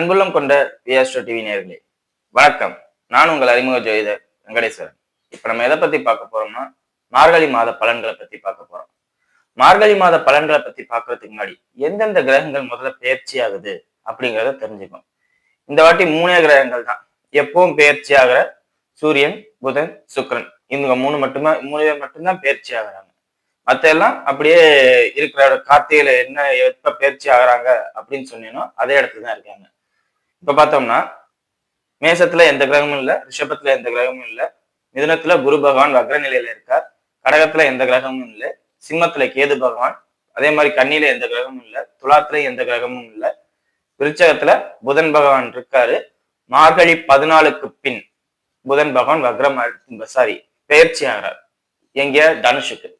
அன்புள்ளம் கொண்ட வியாஸ்ட்ரோ டிவி நேர்களே வணக்கம். நான் உங்கள் அறிமுக ஜோதிடர் வெங்கடேஸ்வரன். இப்ப நம்ம எதை பத்தி பார்க்க போறோம்னா மார்கழி மாத பலன்களை பத்தி பார்க்க போறோம். மார்கழி மாத பலன்களை பத்தி பார்க்கறதுக்கு முன்னாடி எந்தெந்த கிரகங்கள் முதல்ல பயிற்சி ஆகுது அப்படிங்கிறத தெரிஞ்சுக்கணும். இந்த வாட்டி மூணே கிரகங்கள் தான். எப்பவும் பயிற்சி ஆகிற சூரியன் புதன் சுக்கிரன். இவங்க மூணு மட்டுமே மூணு பேர் மட்டும்தான் பயிற்சி ஆகுறாங்க. மத்த எல்லாம் அப்படியே இருக்கிற கார்த்திகையில என்ன எப்ப பயிற்சி ஆகுறாங்க அப்படின்னு சொன்னீங்கன்னா அதே இடத்துல தான் இருக்காங்க. இப்ப பார்த்தோம்னா மேசத்துல எந்த கிரகமும் இல்ல ரிஷபத்துல எந்த கிரகமும் இல்ல. மிதுனத்துல குரு பகவான் வக்ர நிலையில இருக்கார். கடகத்துல எந்த கிரகமும் இல்லை. சிம்மத்துல கேது பகவான். அதே மாதிரி கண்ணில எந்த கிரகமும் இல்லை. துலாத்துல எந்த கிரகமும் இல்லை. விருச்சகத்துல புதன் பகவான் இருக்காரு. மார்கழி பதினாலுக்கு பின் புதன் பகவான் வக்ரம் சாரி பயிற்சி ஆகிறார். எங்க தனுஷுக்கு.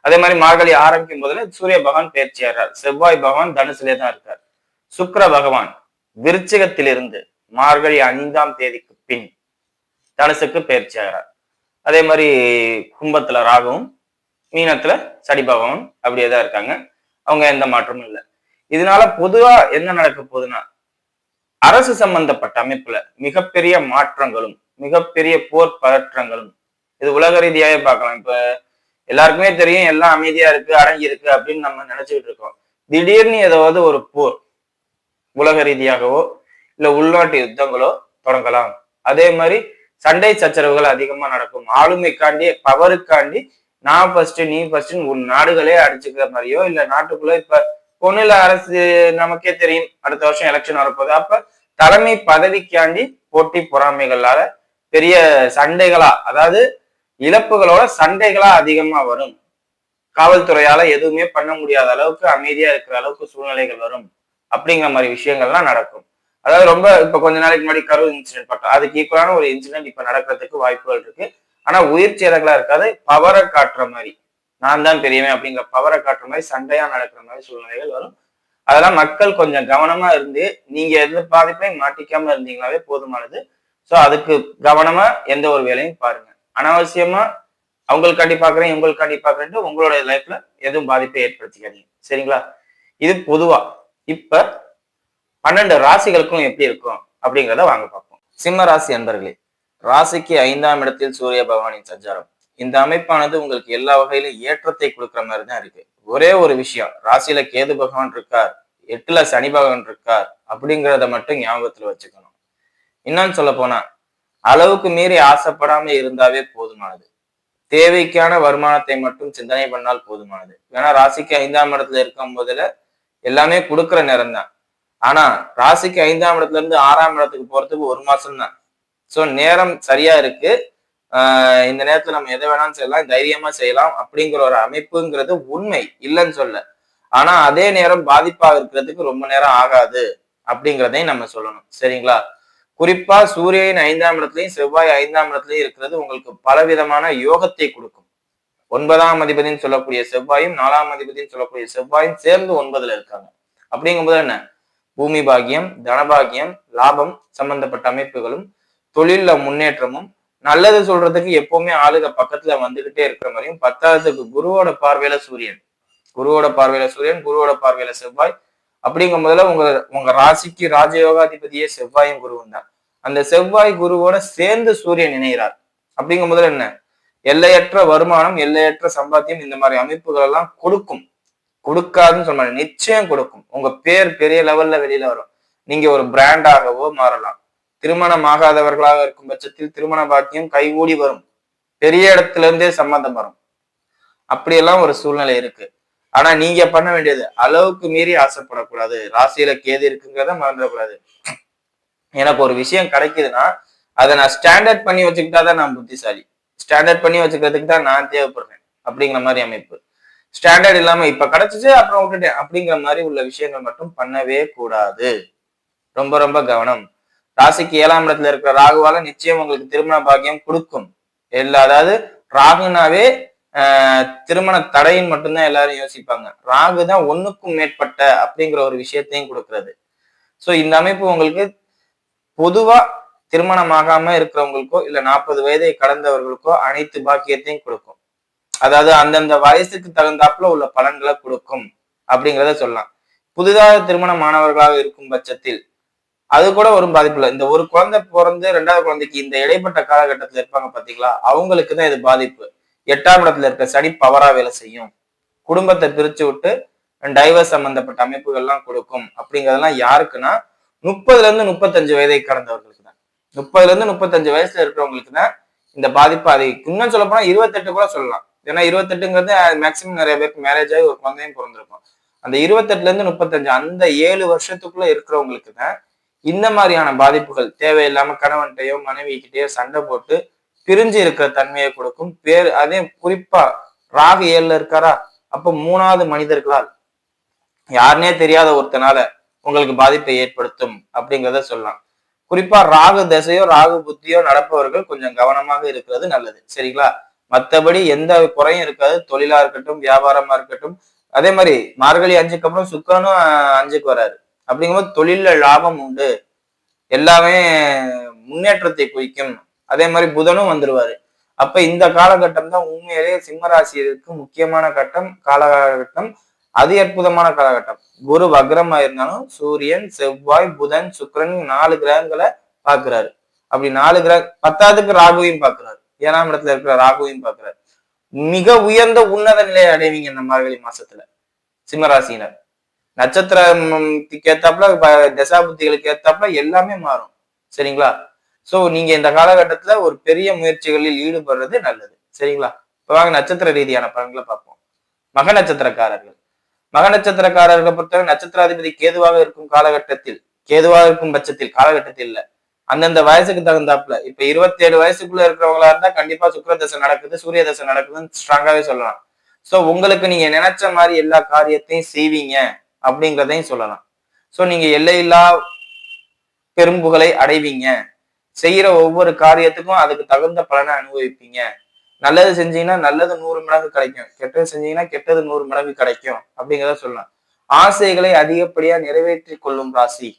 அதே மாதிரி மார்கழி ஆரம்பிக்கும் போதுல சூரிய பகவான் பயிற்சி ஆகிறார். செவ்வாய் பகவான் தனுசுலே தான் இருக்கார். சுக்கிர பகவான் விருச்சிகத்திலிருந்து மார்கழி ஐந்தாம் தேதிக்கு பின் தனுசுக்கு பயிற்சி ஆகிறார் அதே மாதிரி கும்பத்துல ராகவும் மீனத்துல சடி பகவான் அப்படியே தான் இருக்காங்க. அவங்க எந்த மாற்றமும் இல்லை. இதனால பொதுவா என்ன நடக்க போகுதுன்னா அரசு சம்பந்தப்பட்ட அமைப்புல மிகப்பெரிய மாற்றங்களும் மிகப்பெரிய போர் பதற்றங்களும் இது உலக ரீதியாவே பார்க்கலாம். இப்ப எல்லாருக்குமே தெரியும் எல்லாம் அமைதியா இருக்கு அடங்கி இருக்கு அப்படின்னு நம்ம நினைச்சுக்கிட்டு இருக்கோம். திடீர்னு ஏதாவது ஒரு போர் உலக ரீதியாகவோ இல்ல உள்நாட்டு யுத்தங்களோ தொடங்கலாம். அதே மாதிரி சண்டை சச்சரவுகள் அதிகமா நடக்கும். ஆளுமைக்காண்டி பவருக்காண்டி நான் ஃபர்ஸ்ட் நீ ஃபர்ஸ்ட்னு உன் நாடுகளே அடிச்சுக்கிற மாதிரியோ இல்ல நாட்டுக்குள்ள இப்ப பொண்ணுல அரசு நமக்கே தெரியும். அடுத்த வருஷம் எலெக்ஷன் வரப்போகுது. அப்ப தலைமை பதவிக்காண்டி போட்டி பொறாமைகளால பெரிய சண்டைகளா அதாவது இழப்புகளோட சண்டைகளா அதிகமா வரும். காவல்துறையால எதுவுமே பண்ண முடியாத அளவுக்கு அமைதியா இருக்கிற அளவுக்கு சூழ்நிலைகள் வரும். அப்படிங்கிற மாதிரி விஷயங்கள்லாம் நடக்கும். அதாவது ரொம்ப இப்ப கொஞ்ச நாளைக்கு முன்னாடி கரூர் இன்சிடென்ட் பார்த்தோம். அதுக்கு ஈக்குவலான ஒரு இன்சிடென்ட் இப்ப நடக்கிறதுக்கு வாய்ப்புகள் இருக்கு. ஆனா உயிர் சேதங்களா இருக்காது பவரை காட்டுற மாதிரி. நான் தான் பெரியவன் அப்படிங்கிற பவரை காட்டுற மாதிரி சண்டையா நடக்கிற மாதிரி சூழ்நிலைகள் வரும். அதெல்லாம் மக்கள் கொஞ்சம் கவனமா இருந்து நீங்க எந்த பாதிப்பையும் மாட்டிக்காம இருந்தீங்களாவே போதுமானது. ஸோ அதுக்கு கவனமா எந்த ஒரு வேலையும் பாருங்க. அனாவசியமா அவங்களுக்காண்டி பாக்குறேன் இவங்களுக்காண்டி பாக்குறேன்ட்டு உங்களோட லைஃப்ல எதுவும் பாதிப்பை ஏற்படுத்திக்காதீங்க. சரிங்களா? இது பொதுவா. இப்ப பன்னெண்டு ராசிகளுக்கும் எப்படி இருக்கும் அப்படிங்கிறத வாங்க பார்ப்போம். சிம்ம ராசி அன்பர்களே ராசிக்கு ஐந்தாம் இடத்தில் சூரிய பகவானின் சஞ்சாரம். இந்த அமைப்பானது உங்களுக்கு எல்லா வகையிலும் ஏற்றத்தை கொடுக்குற மாதிரி தான் இருக்கு. ஒரே ஒரு விஷயம் ராசியில கேது பகவான் இருக்கார் எட்டுல சனி பகவான் இருக்கார் அப்படிங்கிறத மட்டும் ஞாபகத்துல வச்சுக்கணும். இன்னொன்னு சொல்ல போனா அளவுக்கு மீறி ஆசைப்படாம இருந்தாவே போதுமானது. தேவைக்கான வருமானத்தை மட்டும் சிந்தனை பண்ணால் போதுமானது. ஏன்னா ராசிக்கு ஐந்தாம் இடத்துல இருக்கும் போதுல எல்லாமே கொடுக்குற நேரம் தான் ஆனா ராசிக்கு ஐந்தாம் இடத்துல இருந்து ஆறாம் இடத்துக்கு போறதுக்கு ஒரு மாசம் தான் சோ நேரம் சரியா இருக்கு. ஆஹ் இந்த நேரத்துல நம்ம எதை வேணாலும் செய்யலாம் தைரியமா செய்யலாம். அப்படிங்கிற ஒரு அமைப்புங்கிறது உண்மை இல்லைன்னு சொல்ல ஆனா அதே நேரம் பாதிப்பாக இருக்கிறதுக்கு ரொம்ப நேரம் ஆகாது அப்படிங்கிறதையும் நம்ம சொல்லணும். சரிங்களா? குறிப்பா சூரியன் ஐந்தாம் இடத்துலையும் செவ்வாய் ஐந்தாம் இடத்துலையும் இருக்கிறது உங்களுக்கு பலவிதமான யோகத்தை கொடுக்கும். ஒன்பதாம் அதிபதினு சொல்லக்கூடிய செவ்வாயும் நாலாம் அதிபதினு சொல்லக்கூடிய செவ்வாயும் சேர்ந்து ஒன்பதுல இருக்காங்க. அப்படிங்கும்போது என்ன? பூமி பாகியம் தனபாகியம் லாபம் சம்பந்தப்பட்ட அமைப்புகளும் தொழில்ல முன்னேற்றமும் நல்லது சொல்றதுக்கு எப்பவுமே ஆளுக பக்கத்துல வந்துகிட்டே இருக்கிற மாதிரியும் பத்தாவதுக்கு குருவோட பார்வையில சூரியன். குருவோட பார்வையில சூரியன் குருவோட பார்வையில செவ்வாய். அப்படிங்கும் போதுல உங்க உங்க ராசிக்கு ராஜயோகாதிபதியே செவ்வாயும் குருவும் தான். அந்த செவ்வாய் குருவோட சேர்ந்து சூரியன் இணைகிறார். அப்படிங்கும் போதுல என்ன? எல்லையற்ற வருமானம் எல்லையற்ற சம்பாத்தியம் இந்த மாதிரி அமைப்புகள் எல்லாம் கொடுக்கும். கொடுக்காதுன்னு சொல்ல நிச்சயம் கொடுக்கும். உங்க பேர் பெரிய லெவல்ல வெளியில வரும். நீங்க ஒரு பிராண்டாகவோ மாறலாம். திருமணம் ஆகாதவர்களாக இருக்கும் பட்சத்தில் திருமண பாக்கியம் கைகூடி வரும். பெரிய இடத்துல இருந்தே சம்பந்தம் வரும். அப்படியெல்லாம் ஒரு சூழ்நிலை இருக்கு. ஆனா நீங்க பண்ண வேண்டியது அளவுக்கு மீறி ஆசைப்படக்கூடாது. ராசியில கேது இருக்குங்கிறத மறந்துடக்கூடாது. எனக்கு ஒரு விஷயம் கிடைக்குதுன்னா அதை நான் ஸ்டாண்டர்ட் பண்ணி வச்சுக்கிட்டா தான் நான் புத்திசாலி. ஸ்டாண்டர்ட் பண்ணி வச்சுக்கிறதுக்கு தான் நான் தேவைப்படுறேன் அப்படிங்கிற மாதிரி அமைப்பு. ஸ்டாண்டர்ட் இல்லாம இப்ப கிடைச்சிச்சு அப்புறம் விட்டுட்டேன் அப்படிங்கிற மாதிரி உள்ள விஷயங்கள் மட்டும் பண்ணவே கூடாது. ரொம்ப ரொம்ப கவனம். ராசிக்கு ஏழாம் இடத்துல இருக்கிற ராகுவால நிச்சயம் உங்களுக்கு திருமண பாக்கியம் கொடுக்கும். எல்லா அதாவது ராகுனாவே ஆஹ் திருமண தடையின் மட்டும்தான் எல்லாரும் யோசிப்பாங்க. ராகு தான் ஒண்ணுக்கும் மேற்பட்ட அப்படிங்கிற ஒரு விஷயத்தையும் கொடுக்கறது. சோ இந்த அமைப்பு உங்களுக்கு பொதுவா திருமணம் ஆகாம இருக்கிறவங்களுக்கோ இல்ல நாற்பது வயதை கடந்தவர்களுக்கோ அனைத்து பாக்கியத்தையும் கொடுக்கும். அதாவது அந்தந்த வயசுக்கு தகுந்தாப்புல உள்ள பலன்களை கொடுக்கும் அப்படிங்கிறத சொல்லலாம். புதிதாக திருமணமானவர்களாக இருக்கும் பட்சத்தில் அது கூட ஒரு பாதிப்பு இல்லை. இந்த ஒரு குழந்தை பிறந்து ரெண்டாவது குழந்தைக்கு இந்த இடைப்பட்ட காலகட்டத்துல இருப்பாங்க பாத்தீங்களா? அவங்களுக்கு தான் இது பாதிப்பு. எட்டாம் இடத்துல இருக்க சனி பவரா வேலை செய்யும். குடும்பத்தை பிரிச்சு விட்டு டைவர்ஸ் சம்பந்தப்பட்ட அமைப்புகள்லாம் கொடுக்கும். அப்படிங்கிறதெல்லாம் யாருக்குன்னா முப்பதுல இருந்து முப்பத்தஞ்சு வயதை கடந்தவர்கள் முப்பதுல இருந்து முப்பத்தஞ்சு வயசுல இருக்கிறவங்களுக்கு தான் இந்த பாதிப்பு அதை இன்னும் சொல்ல போனா இருபத்தெட்டு கூட சொல்லலாம். ஏன்னா இருபத்தெட்டுங்கிறது மேக்சிமம் நிறைய பேருக்கு மேரேஜ் ஆகி ஒரு குழந்தையும் பிறந்திருக்கும். அந்த இருபத்தெட்டுல இருந்து முப்பத்தஞ்சு அந்த ஏழு வருஷத்துக்குள்ள இருக்கிறவங்களுக்கு தான் இந்த மாதிரியான பாதிப்புகள் தேவையில்லாம கணவன்கிட்டயோ மனைவி கிட்டேயோ சண்டை போட்டு பிரிஞ்சு இருக்கிற தன்மையை கொடுக்கும். பேர் அதே குறிப்பா ராகு ஏழுல இருக்காரா? அப்ப மூணாவது மனிதர்களால் யாருனே தெரியாத ஒருத்தனால உங்களுக்கு பாதிப்பை ஏற்படுத்தும் அப்படிங்கிறத சொல்லலாம். குறிப்பா ராகு தசையோ ராகு புத்தியோ நடப்பவர்கள் கொஞ்சம் கவனமாக இருக்கிறது நல்லது. சரிங்களா? மத்தபடி எந்த குறையும் இருக்காது. தொழிலா இருக்கட்டும் வியாபாரமா இருக்கட்டும். அதே மாதிரி மார்கழி அஞ்சுக்கு அப்புறம் சுக்கரனும் அஹ், அஞ்சுக்கு வராரு. அப்படிங்கும்போது தொழில லாபம் உண்டு. எல்லாமே முன்னேற்றத்தை குறிக்கும். அதே மாதிரி புதனும் வந்துருவாரு. அப்ப இந்த காலகட்டம் தான் உண்மையிலேயே சிம்ம முக்கியமான கட்டம் காலகட்டம். அது அற்புதமான காலகட்டம். குரு வக்ரமா இருந்தாலும் சூரியன் செவ்வாய் புதன் சுக்கிரன் நாலு கிரகங்களை பாக்குறாரு அப்படி நாலு கிரக பத்தாவதுக்கு ராகுவையும் பாக்குறாரு ஏழாம் இடத்துல இருக்கிற ராகுவையும் பாக்குறாரு மிக உயர்ந்த உன்னத நிலையை அடைவீங்க இந்த மார்கழி மாசத்துல. சிம்மராசினர் நட்சத்திரத்துக்கு ஏத்தாப்புல ப- தசாபுத்திகளுக்கு ஏத்தாப்புல எல்லாமே மாறும். சரிங்களா? சோ நீங்க இந்த காலகட்டத்துல ஒரு பெரிய முயற்சிகளில் ஈடுபடுறது நல்லது. சரிங்களா? இப்ப வாங்க நட்சத்திர ரீதியான பலன்களை பார்ப்போம். மக நட்சத்திரக்காரர்கள். மக நட்சத்திரக்காரர்களை பொறுத்தவரை நட்சத்திராதிபதி கேதுவாக இருக்கும் காலகட்டத்தில் கேதுவாக இருக்கும் பட்சத்தில் காலகட்டத்தில் இல்ல. அந்தந்த வயசுக்கு தகுந்தாப்புல. இப்ப இருபத்தி ஏழு வயசுக்குள்ள இருக்கிறவங்களா இருந்தா கண்டிப்பா சுக்கர தசை நடக்குது சூரிய தசை நடக்குதுன்னு ஸ்ட்ராங்காவே சொல்லலாம். சோ உங்களுக்கு நீங்க நினைச்ச மாதிரி எல்லா காரியத்தையும் செய்வீங்க அப்படிங்கிறதையும் சொல்லலாம். சோ நீங்க எல்லையில்லா பெரும்புகளை அடைவீங்க. செய்யற ஒவ்வொரு காரியத்துக்கும் அதுக்கு தகுந்த பலனை அனுபவிப்பீங்க. நல்லது செஞ்சீங்கன்னா நல்லது நூறு மடங்கு கிடைக்கும். கெட்டது செஞ்சீங்கன்னா கெட்டது நூறு மடங்கு கிடைக்கும் அப்படிங்கிறத சொல்லலாம். ஆசைகளை அதிகப்படியா நிறைவேற்றி கொள்ளும் ராசி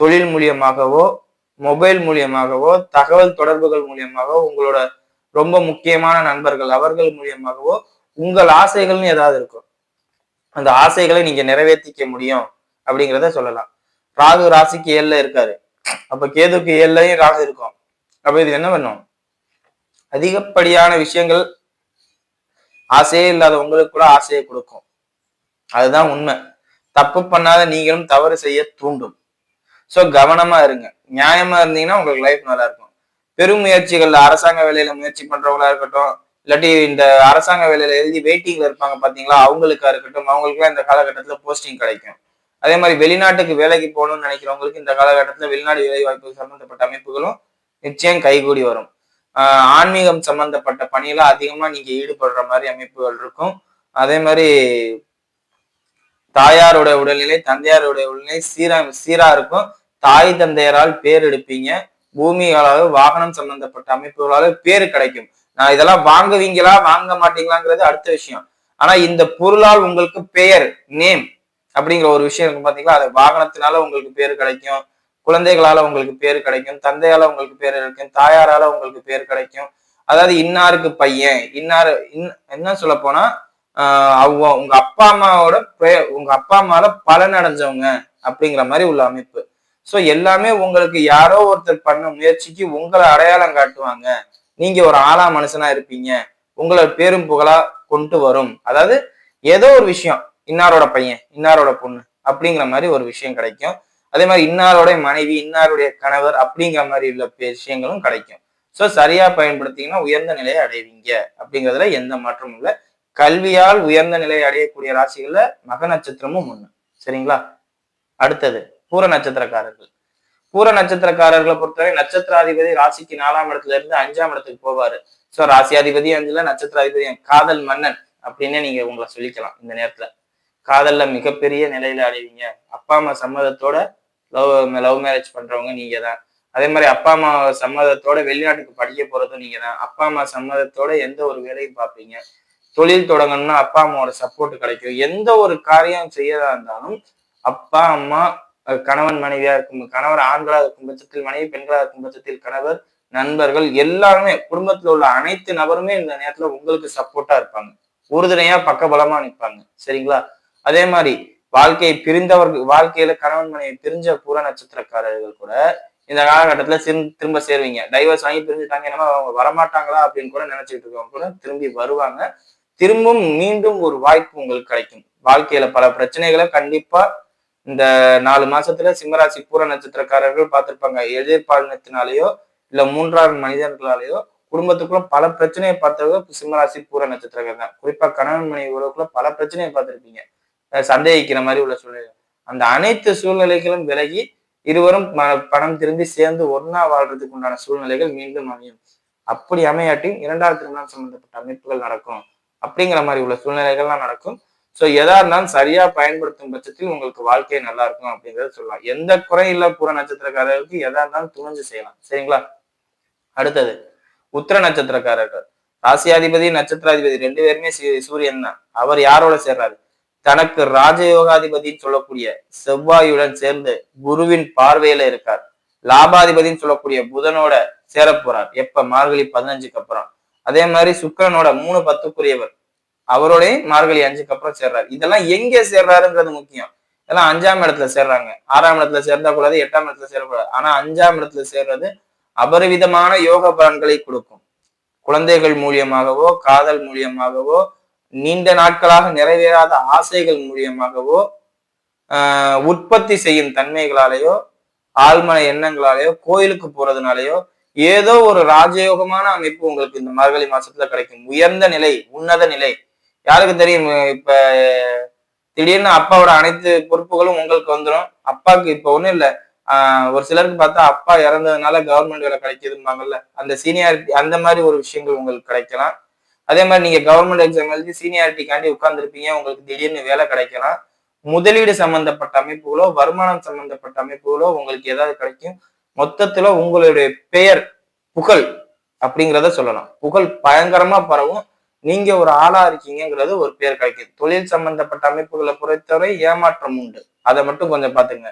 தொழில் மூலியமாகவோ மொபைல் மூலியமாகவோ தகவல் தொடர்புகள் மூலியமாகவோ உங்களோட ரொம்ப முக்கியமான நண்பர்கள் அவர்கள் மூலியமாகவோ உங்கள் ஆசைகள்னு ஏதாவது இருக்கும். அந்த ஆசைகளை நீங்க நிறைவேற்றிக்க முடியும் அப்படிங்கிறத சொல்லலாம். ராகு ராசிக்கு ஏழுல இருக்காரு. அப்ப கேதுக்கு ஏழுலயும் ராகு இருக்கும். அப்ப இது என்ன பண்ணும்? அதிகப்படியான விஷயங்கள் ஆசையே இல்லாத உங்களுக்கு கூட ஆசையை கொடுக்கும். அதுதான் உண்மை. தப்பு பண்ணாத நீங்களும் தவறு செய்ய தூண்டும். ஸோ கவனமா இருங்க. நியாயமா இருந்தீங்கன்னா உங்களுக்கு லைஃப் நல்லா இருக்கும் பெரும் முயற்சிகள் அரசாங்க வேலையில முயற்சி பண்றவங்களா இருக்கட்டும் இல்லாட்டி இந்த அரசாங்க வேலையில எழுதி வெயிட்டிங்ல இருப்பாங்க பாத்தீங்களா அவங்களுக்கா இருக்கட்டும் அவங்களுக்குலாம் இந்த காலகட்டத்துல போஸ்டிங் கிடைக்கும். அதே மாதிரி வெளிநாட்டுக்கு வேலைக்கு போகணும்னு நினைக்கிறவங்களுக்கு இந்த காலகட்டத்தில் வெளிநாடு வேலை வாய்ப்பு சம்பந்தப்பட்ட அமைப்புகளும் நிச்சயம் கைகூடி வரும். ஆன்மீகம் சம்பந்தப்பட்ட பணியில அதிகமா நீங்க ஈடுபடுற மாதிரி அமைப்புகள் இருக்கும். அதே மாதிரி தாயாரோட உடல்நிலை தந்தையாரோட உடல்நிலை சீரா சீரா இருக்கும். தாய் தந்தையரால் பேர் எடுப்பீங்க. பூமிகளால் வாகனம் சம்பந்தப்பட்ட அமைப்புகளால் பேர் கிடைக்கும். நான் இதெல்லாம் வாங்குவீங்களா வாங்க மாட்டீங்களாங்கிறது அடுத்த விஷயம். ஆனா இந்த பொருளால் உங்களுக்கு பெயர் நேம் அப்படிங்கிற ஒரு விஷயம் இருக்கும் பாத்தீங்களா? அது வாகனத்தினால உங்களுக்கு பேர் கிடைக்கும். குழந்தைகளால உங்களுக்கு பேர் கிடைக்கும் தந்தையால உங்களுக்கு பேர் கிடைக்கும் தாயாரால உங்களுக்கு பேர் கிடைக்கும். அதாவது இன்னாருக்கு பையன் இன்னாரு இன் என்ன சொல்ல போனா ஆஹ் அவங்க உங்க அப்பா அம்மாவோட பெயர் உங்க அப்பா அம்மால பலன் அடைஞ்சவங்க அப்படிங்கிற மாதிரி உள்ள அமைப்பு. ஸோ எல்லாமே உங்களுக்கு யாரோ ஒருத்தர் பண்ண முயற்சிக்கு உங்களை அடையாளம் காட்டுவாங்க. நீங்க ஒரு ஆளா மனுஷனா இருப்பீங்க. உங்களை பேரும் புகழா கொண்டு வரும். அதாவது ஏதோ ஒரு விஷயம் இன்னாரோட பையன் இன்னாரோட பொண்ணு அப்படிங்கிற மாதிரி ஒரு விஷயம் கிடைக்கும். அதே மாதிரி இன்னாருடைய மனைவி இன்னாருடைய கணவர் அப்படிங்கிற மாதிரி உள்ள விஷயங்களும் கிடைக்கும். ஸோ சரியா பயன்படுத்தீங்கன்னா உயர்ந்த நிலையை அடைவீங்க. அப்படிங்கிறதுல எந்த மாற்றமும் இல்லை. கல்வியால் உயர்ந்த நிலையை அடையக்கூடிய ராசிகள்ல மக நட்சத்திரமும் ஒண்ணு. சரிங்களா? அடுத்தது பூர நட்சத்திரக்காரர்கள். பூர நட்சத்திரக்காரர்களை பொறுத்தவரை நட்சத்திராதிபதி ராசிக்கு நாலாம் இடத்துல இருந்து அஞ்சாம் இடத்துக்கு போவாரு. சோ ராசியாதிபதி அஞ்சுல நட்சத்திராதிபதி காதல் மன்னன் அப்படின்னே நீங்க உங்களை சொல்லிக்கலாம் இந்த நேரத்துல. காதல்ல மிகப்பெரிய நிலையில அடைவீங்க. அப்பா அம்மா சம்மதத்தோட லவ் லவ் மேரேஜ் பண்றவங்க நீங்க தான் அதே மாதிரி அப்பா அம்மா சம்மதத்தோட வெளிநாட்டுக்கு படிக்க போறதும் நீங்க தான் அப்பா அம்மா சம்மதத்தோட எந்த ஒரு வேலையும் பார்ப்பீங்க. தொழில் தொடங்கணும்னா அப்பா அம்மாவோட சப்போர்ட் கிடைக்கும். எந்த ஒரு காரியம் செய்யறதா இருந்தாலும் அப்பா அம்மா கணவன் மனைவியா இருக்கும் கணவர் ஆண்களா இருக்கும் பட்சத்தில் மனைவி பெண்களா இருக்கும் பட்சத்தில் கணவர் நண்பர்கள் எல்லாருமே குடும்பத்துல உள்ள அனைத்து நபருமே இந்த நேரத்துல உங்களுக்கு சப்போர்ட்டா இருப்பாங்க. உறுதுணையா பக்கபலமா நிற்பாங்க சரிங்களா? அதே மாதிரி வாழ்க்கையை பிரிந்தவர்கள் வாழ்க்கையில கணவன் மனைவி பிரிஞ்ச பூர நட்சத்திரக்காரர்கள் கூட இந்த காலகட்டத்துல திரும்ப சேருவீங்க. டைவர்ஸ் வாங்கி பிரிஞ்சுட்டாங்க என்னமா அவங்க வரமாட்டாங்களா அப்படின்னு கூட நினைச்சிட்டு இருக்கவங்க கூட திரும்பி வருவாங்க. திரும்பவும் மீண்டும் ஒரு வாய்ப்பு உங்களுக்கு கிடைக்கும். வாழ்க்கையில பல பிரச்சனைகளை கண்டிப்பா இந்த நாலு மாசத்துல சிம்மராசி பூர நட்சத்திரக்காரர்கள் பார்த்திருப்பாங்க. எதிர்பாலினத்தினாலேயோ இல்ல மூன்றாவது மனிதர்களாலேயோ குடும்பத்துக்குள்ள பல பிரச்சனையை பார்த்தவங்க சிம்மராசி பூர நட்சத்திரக்காரங்க. குறிப்பா கணவன் மனைவி உறவுக்குள்ள பல பிரச்சனையை பார்த்திருப்பீங்க. சந்தேகிக்கிற மாதிரி உள்ள சூழ்நிலை. அந்த அனைத்து சூழ்நிலைகளும் விலகி இருவரும் பணம் திரும்பி சேர்ந்து ஒன்னா வாழ்றதுக்கு உண்டான சூழ்நிலைகள் மீண்டும் அமையும். அப்படி அமையாட்டியும் இரண்டாவது திருமணம் சம்பந்தப்பட்ட அமைப்புகள் நடக்கும். அப்படிங்கிற மாதிரி உள்ள சூழ்நிலைகள்லாம் நடக்கும். ஸோ எதா இருந்தாலும் சரியா பயன்படுத்தும் பட்சத்தில் உங்களுக்கு வாழ்க்கை நல்லா இருக்கும் அப்படிங்கறத சொல்லலாம். எந்த குறையும் இல்ல புற நட்சத்திரக்காரர்களுக்கு எதா இருந்தாலும் துணிஞ்சு செய்யலாம். சரிங்களா? அடுத்தது உத்திர நட்சத்திரக்காரர்கள். ராசியாதிபதி நட்சத்திராதிபதி ரெண்டு பேருமே சூரியன் தான். அவர் யாரோட சேர்றாரு? தனக்கு ராஜயோகாதிபதினு சொல்லக்கூடிய செவ்வாயுடன் சேர்ந்து குருவின் பார்வையில இருக்கார். லாபாதிபதினு சொல்லக்கூடிய புதனோட சேர போறார் எப்ப? மார்கழி பதினஞ்சுக்கு அப்புறம். அதே மாதிரி சுக்கரனோட மூணு பத்துக்குரியவர். அவரோடய மார்கழி அஞ்சுக்கு அப்புறம் சேர்றாரு. இதெல்லாம் எங்க சேர்றாருன்றது முக்கியம். இதெல்லாம் அஞ்சாம் இடத்துல சேர்றாங்க. ஆறாம் இடத்துல சேர்ந்தா கூடாது எட்டாம் இடத்துல சேரக்கூடாது ஆனா அஞ்சாம் இடத்துல சேர்றது அபரிவிதமான யோக பலன்களை கொடுக்கும். குழந்தைகள் மூலியமாகவோ காதல் மூலியமாகவோ நீண்ட நாட்களாக நிறைவேறாத ஆசைகள் மூலியமாகவோ உற்பத்தி செய்யும் தன்மைகளாலேயோ ஆழ்மன எண்ணங்களாலேயோ கோயிலுக்கு போறதுனாலேயோ ஏதோ ஒரு ராஜயோகமான அமைப்பு உங்களுக்கு இந்த மார்கழி மாசத்துல கிடைக்கும். உயர்ந்த நிலை உன்னத நிலை. யாருக்கு தெரியும்? இப்ப திடீர்னு அப்பாவோட அனைத்து பொறுப்புகளும் உங்களுக்கு வந்துடும் அப்பாவுக்கு இப்ப ஒண்ணும் இல்லை. ஆஹ் ஒரு சிலருக்கு பார்த்தா அப்பா இறந்ததுனால கவர்மெண்ட் வேலை கிடைக்குதும்பாங்கல்ல. அந்த சீனியாரிட்டி அந்த மாதிரி ஒரு விஷயங்கள் உங்களுக்கு கிடைக்கலாம். அதே மாதிரி நீங்க கவர்மெண்ட் எக்ஸாம் எழுதி சீனியாரிட்டிக்காண்டி உட்கார்ந்துருப்பீங்க. உங்களுக்கு திடீர்னு வேலை கிடைக்கலாம் முதலீடு சம்பந்தப்பட்ட அமைப்புகளோ வருமானம் சம்பந்தப்பட்ட அமைப்புகளோ உங்களுக்கு ஏதாவது கிடைக்கும். மொத்தத்துல உங்களுடைய பெயர் புகழ் அப்படிங்கிறத சொல்லலாம் புகழ் பயங்கரமா பரவும். நீங்க ஒரு ஆளா இருக்கீங்கிறது ஒரு பேர் கிடைக்கும். தொழில் சம்பந்தப்பட்ட அமைப்புகளை பொறுத்தவரை ஏமாற்றம் உண்டு. அதை மட்டும் கொஞ்சம் பாத்துங்க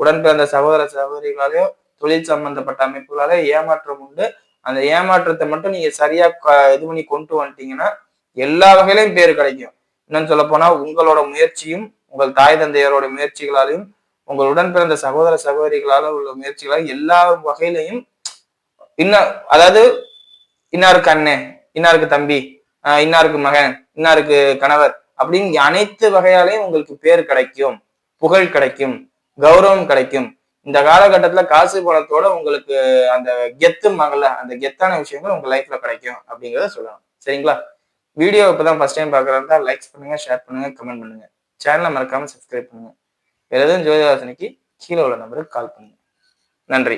உடன் பிறந்த சகோதர சகோதரிகளாலேயோ தொழில் சம்பந்தப்பட்ட அமைப்புகளாலே ஏமாற்றம் உண்டு. அந்த ஏமாற்றத்தை மட்டும் நீங்க சரியா இது பண்ணி கொண்டு வந்துட்டீங்கன்னா எல்லா வகையிலையும் பேர் கிடைக்கும். என்னன்னு சொல்ல போனா உங்களோட முயற்சியும் உங்கள் தாய் தந்தையரோட முயற்சிகளாலையும் உங்களுடன் பிறந்த சகோதர சகோதரிகளால உள்ள முயற்சிகளால் எல்லா வகையிலையும் இன்னும் அதாவது இன்னாருக்கு அண்ணன் இன்னாருக்கு தம்பி இன்னாருக்கு மகன் இன்னாருக்கு கணவர் அப்படின்னு அனைத்து வகையாலையும் உங்களுக்கு பேர் கிடைக்கும். புகழ் கிடைக்கும். கௌரவம் கிடைக்கும். இந்த காலகட்டத்துல காசு பணத்தோட உங்களுக்கு அந்த கெத்து மகள அந்த கெத்தான விஷயங்கள் உங்க லைஃப்ல கிடைக்கும் அப்படிங்கிறத சொல்லலாம் சரிங்களா? வீடியோ இப்பதான் ஃபர்ஸ்ட் டைம் பாக்குறதா லைக்ஸ் பண்ணுங்க ஷேர் பண்ணுங்க கமெண்ட் பண்ணுங்க. சேனலை மறக்காம சப்ஸ்கிரைப் பண்ணுங்க. எதுவும் ஜோதிவாசனைக்கு கீழே உள்ள நம்பருக்கு கால் பண்ணுங்க. நன்றி.